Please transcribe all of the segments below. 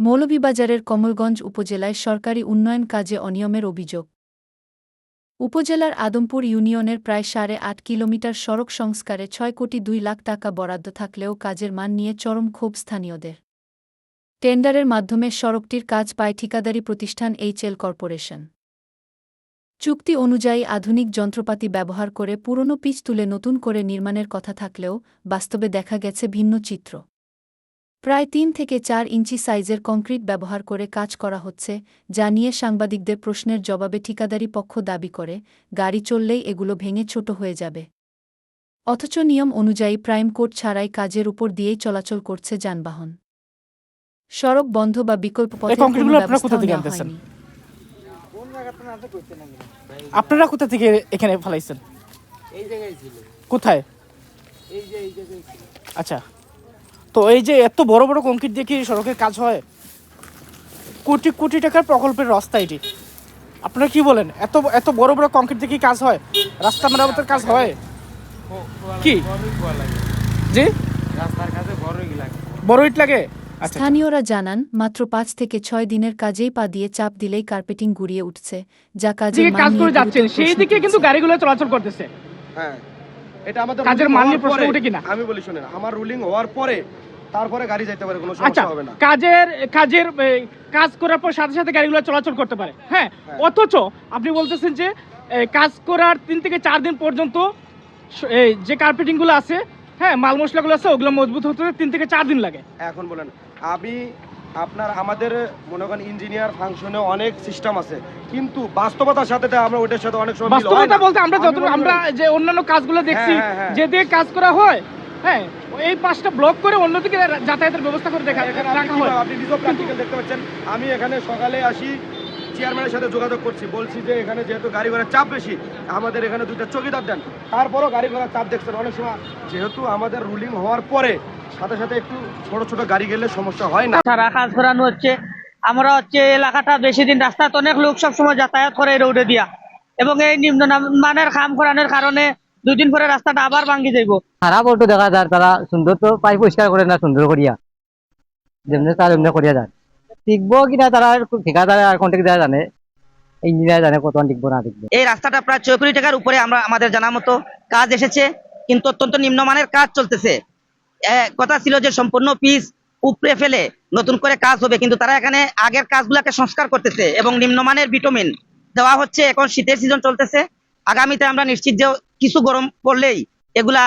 মৌলভীবাজারের কমলগঞ্জ উপজেলায় সরকারি উন্নয়ন কাজে অনিয়মের অভিযোগ। উপজেলার আদমপুর ইউনিয়নের প্রায় সাড়ে আট কিলোমিটার সড়ক সংস্কারে ছয় কোটি দুই লাখ টাকা বরাদ্দ থাকলেও কাজের মান নিয়ে চরম ক্ষোভ স্থানীয়দের। টেন্ডারের মাধ্যমে সড়কটির কাজ পায় ঠিকাদারি প্রতিষ্ঠান এইচএল কর্পোরেশন। চুক্তি অনুযায়ী আধুনিক যন্ত্রপাতি ব্যবহার করে পুরনো পিচ তুলে নতুন করে নির্মাণের কথা থাকলেও বাস্তবে দেখা গেছে ভিন্ন চিত্র। প্রায় তিন থেকে চার ইঞ্চি সাইজের কংক্রিট ব্যবহার করে কাজ করা হচ্ছে যা নিয়ে সাংবাদিকদের প্রশ্নের জবাবে ঠিকাদারি পক্ষ দাবি করে গাড়ি চললেই এগুলো ভেঙে ছোট হয়ে যাবে। অথচ নিয়ম অনুযায়ী প্রাইম কোড ছাড়াই কাজের উপর দিয়েই চলাচল করছে যানবাহন। সড়ক বন্ধ বা বিকল্প আপনারা কোথা থেকে এখানে ফেলাইছেন? এই জায়গায় ছিল কোথায়? এই যে এই জায়গায় ছিল আচ্ছা। তো এই যে এত বড় বড় কংক্রিট দিয়ে কি সড়কের কাজ হয়? কোটি কোটি টাকার প্রকল্পের রাস্তা এটি। আপনারা কি বলেন? এত এত বড় বড় কংক্রিট দিয়ে কি কাজ হয়? রাস্তা মেরামতের কাজ হয়? কি? লাগে জি? রাস্তার কাছে বড় ইট লাগে। আচ্ছা। স্থানীয়রা জানান মাত্র পাঁচ থেকে ছয় দিনের কাজেই পা দিয়ে চাপ দিলেই কার্পেটিং গুড়িয়ে উঠছে যা কাজে কাজ করে যাচ্ছেন। সেই দিকে কিন্তু গাড়িগুলো চলাচল করতেছে। হ্যাঁ। এটা আমাদের কাজের মান নিয়ে প্রশ্ন ওঠে কিনা? আমি বলি শুনেন আমার রুলিং হওয়ার পরে তারপরে গাড়ি যাইতে পারে কোনো আচ্ছা সমস্যা হবে না কাজের কাজের কাজ করার পর সাথে সাথে গাড়িগুলো চলাচল করতে পারে হ্যাঁ হ্যাঁ। অথচ আপনি বলতেছেন যে কাজ করার তিন থেকে চার দিন পর্যন্ত এই যে কার্পেটিংগুলো আছে হ্যাঁ মাল মশলাগুলো আছে ওগুলো মজবুত হতে তিন থেকে চার দিন লাগে এখন বলেন আমি আপনার আমাদের মনে করেন ইঞ্জিনিয়ার ফাংশনে অনেক সিস্টেম আছে। কিন্তু বাস্তবতার সাথে আমরা ওইটার সাথে অনেক সময় বাস্তবতা বলতে আমরা যত আমরা যে অন্যান্য কাজগুলো দেখছি হ্যাঁ, হ্যাঁ, যে দিয়ে কাজ করা হয় হ্যাঁ এই পাঁচটা ব্লক করে অন্যদিকে যাতায়াতের ব্যবস্থা করে দেখা রাখা হয়। আপনি নিজেও প্র্যাকটিক্যাল দেখতে পাচ্ছেন? আমি এখানে সকালে আসি চেয়ারম্যানের সাথে যোগাযোগ করছি বলছি যে এখানে যেহেতু গাড়ি ঘোড়ার চাপ বেশি আমাদের এখানে দুইটা চকিদার দেন। তারপরও গাড়ি ঘোড়ার চাপ দেখছেন অনেক সময়। যেহেতু আমাদের রুলিং হওয়ার পরে সাথে সাথে একটু ছোট ছোট গাড়ি গেলে সমস্যা হয় না। সারা কাজ করানো হচ্ছে। আমরা হচ্ছে এলাকাটা বেশি দিন রাস্তায় অনেক লোক সবসময় যাতায়াত করে রোডে দিয়া। এবং এই নিম্ন মানের কাম করানোর কারণে দুই দিন পরে রাস্তাটা আবার ভাঙ্গি যাইব। খারাপ অটো দেখা যায় তারা সুন্দর তো পাই পরিষ্কার করে না সুন্দর করিয়া। যেমনি তার এমনি করিয়া যায়। টিকবো কিনা তারা ঠিকাদার আর কন্ট্যাক্ট দেওয়া জানে। ইঞ্জিনিয়ার জানে কত টিকবো না টিকবো। এই রাস্তাটা প্রায় ছয় কোটি টাকার উপরে আমরা আমাদের জানা মতো কাজ এসেছে কিন্তু অত্যন্ত নিম্নমানের কাজ চলতেছে। কথা ছিল যে সম্পূর্ণ পিস উপড়ে ফেলে নতুন করে কাজ হবে কিন্তু তারা এখানে আগের কাজগুলোকে সংস্কার করতেছে এবং নিম্নমানের ভিটামিন দেওয়া হচ্ছে। এখন শীতের সিজন চলতেছে। আগামীতে আমরা নিশ্চিত যে কিছু গরম পড়লেই এগুলা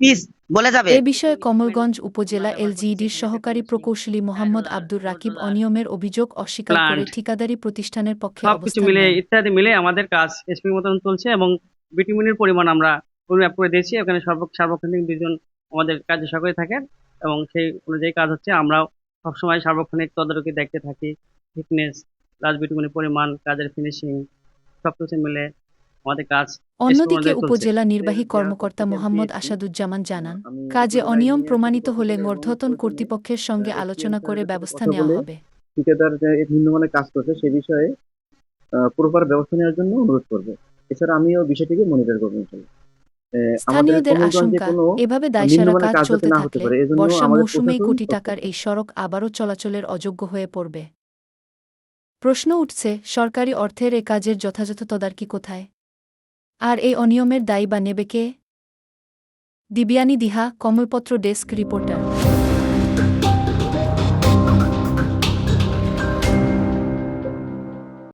পিস বলে যাবে। এ বিষয়ে কমলগঞ্জ উপজেলা এলজিইডির সহকারী প্রকৌশলী মোহাম্মদ আব্দুর রাকিব অনিয়মের অভিযোগ অস্বীকার করে ঠিকাদারি প্রতিষ্ঠানের পক্ষে সবকিছু মিলে ইত্যাদি মিলে আমাদের কাজ এসপি মতন চলছে এবং ভিটামিনের পরিমাণ আমরা পরিমাপ করে দিয়েছি। এখানে সর্ব সার্বক্ষণিক দুজন আমাদের কাজে সহকারী থাকেন এবং সেই অনুযায়ী কাজ হচ্ছে আমরাও সবসময় সার্বক্ষণিক তদারকি দেখতে থাকি ফিটনেস প্লাস ভিটামিনের পরিমাণ কাজের ফিনিশিং সবকিছু মিলে আমাদের কাজ অন্যদিকে উপজেলা নির্বাহী কর্মকর্তা মোহাম্মদ আসাদুজ্জামান জানান কাজে অনিয়ম প্রমাণিত হলে ঊর্ধ্বতন কর্তৃপক্ষের সঙ্গে আলোচনা করে ব্যবস্থা নেওয়া হবে। ঠিকাদার যে নিম্নমানের কাজ করছে সে বিষয়ে প্রপার ব্যবস্থা নেওয়ার জন্য অনুরোধ করব। এছাড়া আমিও বিষয়টিকে মনিটর করব স্থানীয়দের আশঙ্কা এভাবে দায়সারা কাজ চলতে থাকলে বর্ষা মৌসুমেই কোটি টাকার এই সড়ক আবারও চলাচলের অযোগ্য হয়ে পড়বে। প্রশ্ন উঠছে সরকারি অর্থের এ কাজের যথাযথ তদারকি কোথায়? আর এই অনিয়মের দায়ী বা নেবে কে? দিবিয়ানি দিহা কমলপত্র ডেস্ক রিপোর্টার।